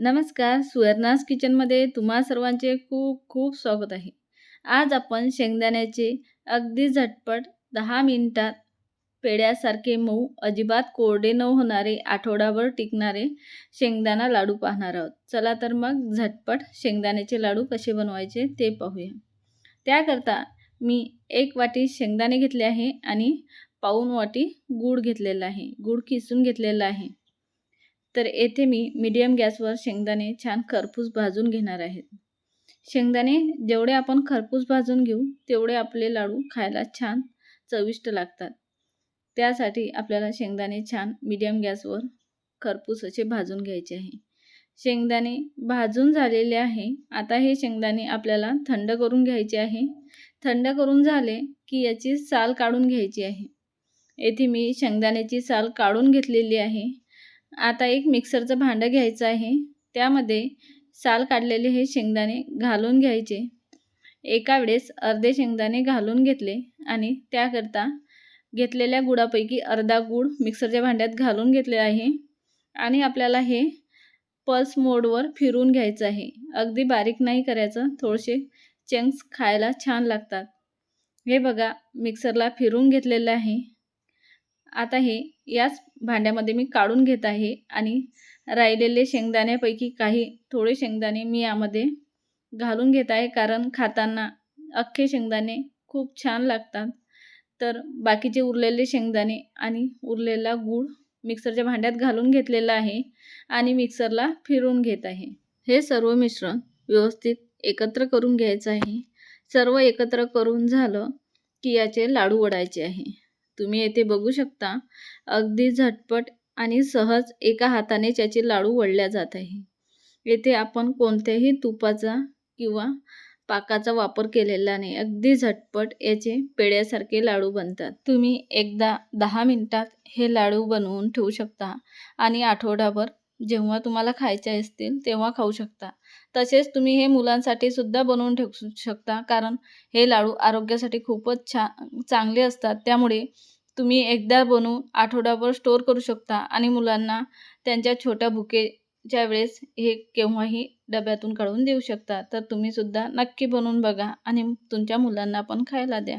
नमस्कार सुवर्णास किचनमध्ये तुम्हा सर्वांचे खूप खूप स्वागत आहे. आज आपण शेंगदाण्याचे अगदी झटपट दहा मिनिटात पेड्यासारखे मऊ अजिबात कोरडे न होणारे आठवडाभर टिकणारे शेंगदाणा लाडू पाहणार आहोत. चला तर मग झटपट शेंगदाण्याचे लाडू कसे बनवायचे ते पाहूया. त्याकरता मी एक वाटी शेंगदाणे घेतले आहे आणि पाऊन वाटी गूळ घेतलेला आहे. गूळ किसून घेतलेला आहे. तर येथे मी मीडियम गॅसवर शेंगदाणे छान खरपूस भाजून घेणार आहेत शेंगदाणे जेवढे आपण खरपूस भाजून घेऊ तेवढे आपले लाडू खायला छान चविष्ट लागतात. त्यासाठी आपल्याला शेंगदाणे छान मीडियम गॅसवर खरपूस असे भाजून घ्यायचे आहे. शेंगदाणे भाजून झालेले आहे. आता हे शेंगदाणे आपल्याला थंड करून घ्यायचे आहे. थंड करून झाले की याची साल काढून घ्यायची आहे. येथे मी शेंगदाण्याची साल काढून घेतलेली आहे. आता एक मिक्सरचं भांडं घ्यायचं आहे. त्यामध्ये साल काढलेले हे शेंगदाणे घालून घ्यायचे. एका वेळेस अर्धे शेंगदाणे घालून घेतले आणि त्याकरता घेतलेल्या गुळापैकी अर्धा गूळ मिक्सरच्या भांड्यात घालून घेतले आहे. आणि आपल्याला हे पल्स मोडवर फिरून घ्यायचं आहे. अगदी बारीक नाही करायचं थोडेसे चंक्स खायला छान लागतात. हे बघा मिक्सरला फिरून घेतलेलं आहे. आता हे याच भांड्यामध्ये मी काढून घेत आहे आणि राहिलेले शेंगदाण्यापैकी काही थोडे शेंगदाणे मी यामध्ये घालून घेत आहे कारण खाताना अख्खे शेंगदाणे खूप छान लागतात. तर बाकीचे उरलेले शेंगदाणे आणि उरलेला गूळ मिक्सरच्या भांड्यात घालून घेतलेला आहे आणि मिक्सरला फिरून घेत आहे. हे सर्व मिश्रण व्यवस्थित एकत्र करून घ्यायचं आहे. सर्व एकत्र करून झालं की याचे लाडू वडायचे आहे. तुम्ही येथे बघू शकता. अगदी झटपट आणि सहज एका हाताने त्याचे लाडू वळल्या जात आहे. येथे आपण कोणत्याही तुपाचा किंवा पाकाचा वापर केलेला नाही. अगदी झटपट याचे पेड्यासारखे लाडू बनतात. तुम्ही एकदा दहा मिनटात हे लाडू बनवून ठेवू शकता आणि आठवडाभर जेव्हा तुम्हाला खायचे असतील तेव्हा खाऊ शकता. तसेच तुम्ही हे मुलांसाठी सुद्धा बनवून ठेवू शकता कारण हे लाडू आरोग्यासाठी खूपच छान चांगले असतात. त्यामुळे तुम्ही एकदा बनवून आठवडाभर स्टोअर करू शकता आणि मुलांना त्यांच्या छोट्या भुकेच्या वेळेस हे केव्हाही डब्यातून काढून देऊ शकता. तर तुम्हीसुद्धा नक्की बनवून बघा आणि तुमच्या मुलांना पण खायला द्या.